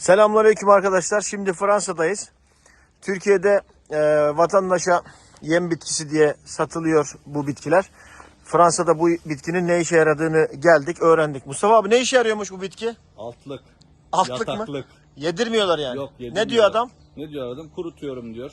Selamünaleyküm arkadaşlar. Şimdi Fransa'dayız. Türkiye'de e, vatandaşa yem bitkisi diye satılıyor bu bitkiler. Fransa'da bu bitkinin ne işe yaradığını geldik, öğrendik. Mustafa abi ne işe yarıyormuş bu bitki? Altlık. Altlık mı? yataklık. Yedirmiyorlar yani. Yok ne yedirmiyor. diyor adam? Ne diyor adam? Kurutuyorum diyor.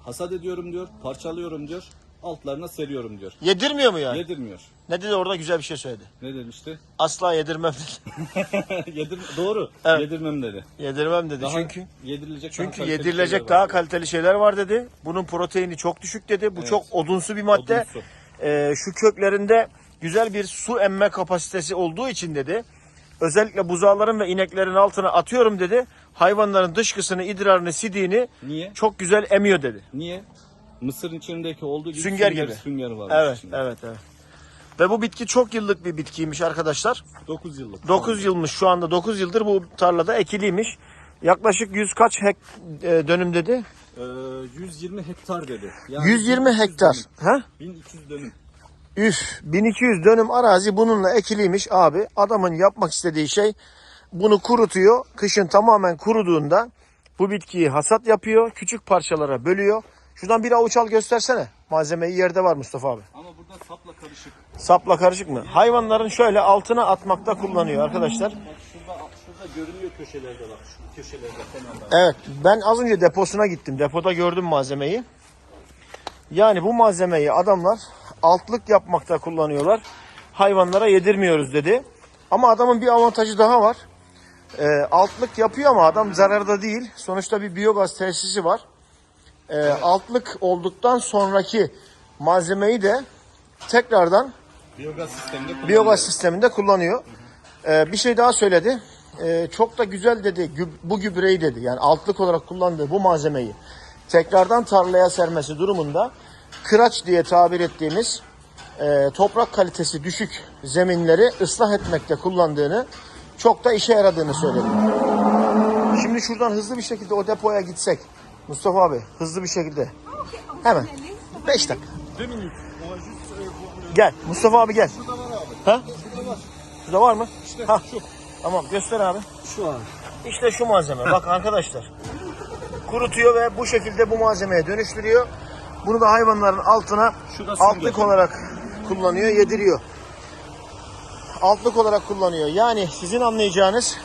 Hasat ediyorum diyor. Parçalıyorum diyor. Altlarına seriyorum diyor. Yedirmiyor mu yani? Yedirmiyor. ne dedi orada güzel bir şey söyledi. Ne demişti? Asla yedirmem dedi. Yedir Doğru. Evet. Yedirmem dedi. yedirmem dedi. Daha çünkü yedirilecek daha çünkü kaliteli yedirilecek daha kaliteli şeyler var dedi. Bunun proteini çok düşük dedi. Bu Evet. çok odunsu bir madde. Odunsu. Ee, şu köklerinde güzel bir su emme kapasitesi olduğu için dedi. Özellikle buzağların ve ineklerin altına atıyorum dedi. Hayvanların dışkısını, idrarını, sidiğini Niye? çok güzel emiyor dedi. Niye? Mısırın içindeki olduğu gibi Sünger gibi. Sünger var. Evet, evet, evet. Ve bu bitki çok yıllık bir bitkiymiş arkadaşlar. 9 yıllık. 9 yılmış şu anda 9 yıldır bu tarlada ekiliymiş. Yaklaşık 100 kaç hek e, dönüm dedi? Ee, 120 hektar dedi. Yani 120 1200 hektar. dönüm. Ha? 1200 dönüm. Üf 1200 dönüm arazi bununla ekiliymiş abi. Adamın yapmak istediği şey bunu kurutuyor. Kışın tamamen kuruduğunda bu bitkiyi hasat yapıyor. Küçük parçalara bölüyor. Şuradan bir avuç al göstersene. Malzemeyi yerde var Mustafa abi. Ama burada sapla karışık. Sapla karışık mı? Hayvanların şöyle altına atmakta kullanıyor arkadaşlar. Bak şurada, şurada görünüyor köşelerde bak. Şu köşelerde kenarda. Evet ben az önce deposuna gittim. Depoda gördüm malzemeyi. Yani bu malzemeyi adamlar altlık yapmakta kullanıyorlar. Hayvanlara yedirmiyoruz dedi. Ama adamın bir avantajı daha var. Ee, altlık yapıyor ama adam zararda değil. Sonuçta bir biyogaz tesisi var. Ee, altlık olduktan sonraki malzemeyi de tekrardan Biyogaz sisteminde kullanılıyor. biyogaz sisteminde kullanıyor. Ee, bir şey daha söyledi. Ee, çok da güzel dedi. Bu gübreyi dedi. Yani altlık olarak kullandığı bu malzemeyi tekrardan tarlaya sermesi durumunda kıraç diye tabir ettiğimiz e, toprak kalitesi düşük zeminleri ıslah etmekte kullandığını çok da işe yaradığını söyledi. Şimdi şuradan hızlı bir şekilde o depoya gitsek. Mustafa abi hızlı bir şekilde. Hemen. 5 dakika. Gel Mustafa abi gel. Ha? Şurada var mı? ha. şu. Tamam göster abi. Şu an. İşte şu malzeme. Bak arkadaşlar. Kurutuyor ve bu şekilde bu malzemeye dönüştürüyor. Bunu da hayvanların altına altlık olarak kullanıyor, yediriyor. Altlık olarak kullanıyor. Yani sizin anlayacağınız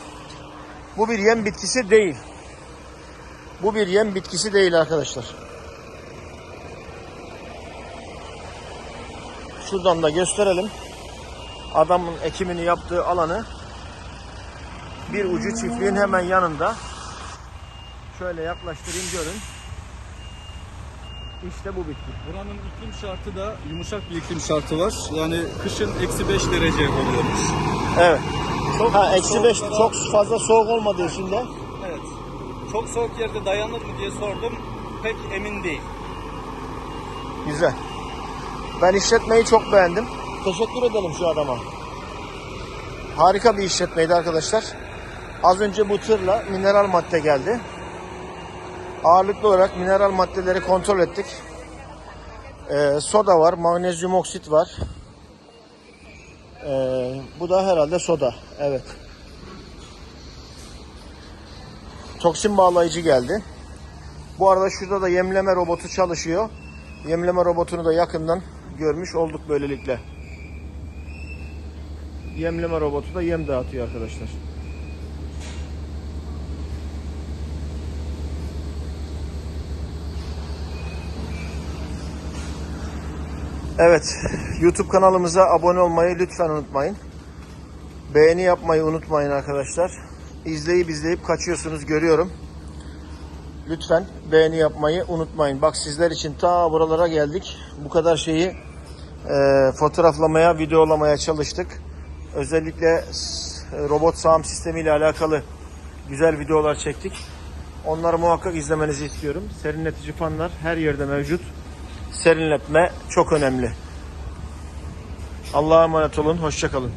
bu bir yem bitkisi değil. Bu bir yem bitkisi değil arkadaşlar. Şuradan da gösterelim. Adamın ekimini yaptığı alanı bir ucu çiftliğin hemen yanında. Şöyle yaklaştırayım görün. İşte bu bitki. Buranın iklim şartı da yumuşak bir iklim şartı var. Yani kışın eksi 5 derece oluyormuş. Evet. Çok Ha eksi 5 soğuklara- çok fazla soğuk olmadığı için de. Çok soğuk yerde dayanır mı diye sordum. Pek emin değil. güzel. Ben işletmeyi çok beğendim. Teşekkür edelim şu adama. Harika bir işletmeydi arkadaşlar. Az önce bu tırla mineral madde geldi. Ağırlıklı olarak mineral maddeleri kontrol ettik. Ee, soda var, magnezyum oksit var. Ee, bu da herhalde soda. Evet. Toksin bağlayıcı geldi. Bu arada şurada da yemleme robotu çalışıyor. Yemleme robotunu da yakından görmüş olduk böylelikle. Yemleme robotu da yem dağıtıyor arkadaşlar. Evet, YouTube kanalımıza abone olmayı lütfen unutmayın. Beğeni yapmayı unutmayın arkadaşlar. İzleyip izleyip kaçıyorsunuz görüyorum. Lütfen beğeni yapmayı unutmayın. Bak sizler için ta buralara geldik. Bu kadar şeyi e, fotoğraflamaya, videolamaya çalıştık. Özellikle s- robot sağım sistemi ile alakalı güzel videolar çektik. Onları muhakkak izlemenizi istiyorum. Serinletici fanlar her yerde mevcut. Serinletme çok önemli. Allah'a emanet olun. Hoşçakalın.